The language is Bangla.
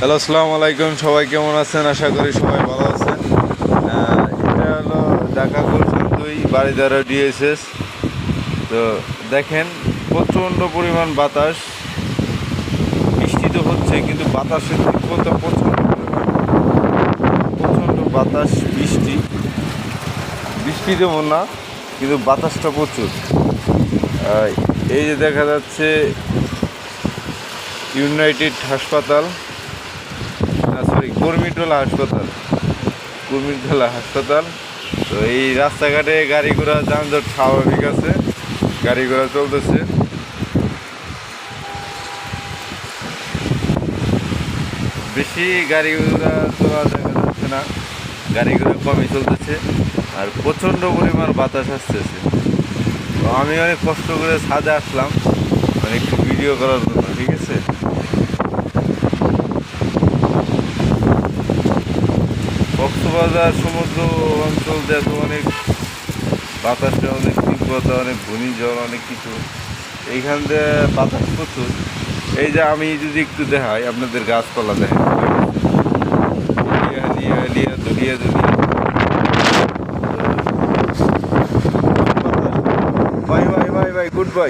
হ্যালো, আসসালামু আলাইকুম। সবাই কেমন আছেন? আশা করি সবাই ভালো আছেন। এটা হলো ঢাকা গুলশান দুই বাড়িদারা ডিএসএস তো দেখেন, প্রচণ্ড পরিমাণ বাতাস। বৃষ্টি তো হচ্ছে, কিন্তু বাতাসের তীব্রতা প্রচণ্ড পরিমাণ। প্রচণ্ড বাতাস, বৃষ্টি। বৃষ্টি যেমন না, কিন্তু বাতাসটা প্রচুর। এই যে দেখা যাচ্ছে, ইউনাইটেড হাসপাতাল। সরি কর্মীটোলা হাসপাতাল। কর্মীটোলা হাসপাতাল। তো এই রাস্তাঘাটে গাড়ি ঘোড়া যানজট স্বাভাবিক আছে। গাড়ি ঘোড়া চলতেছে। বেশি গাড়ি ঘোড়া চলা দেখা যাচ্ছে না। গাড়ি ঘোড়া কমই চলতেছে। আর প্রচণ্ড পরিমাণ বাতাস আসতেছে। তো আমি অনেক কষ্ট করে ছাদে আসলাম। মানে একটু ভিডিও করার জন্য, ঠিক আছে? কক্সবাজার, সমুদ্র অঞ্চল দেখো অনেক বাতাসে অনেক তীব্রতা, অনেক ঘূর্ণিঝড় অনেক কিছু। এইখান দিয়ে বাতাস প্রচুর। এই যে আমি যদি একটু দেখাই, আপনাদের গাছপালা দেখেন। লিয়া লিয়া লিয়া দুলিয়া দুলিয়া bye bye bye bye, goodbye.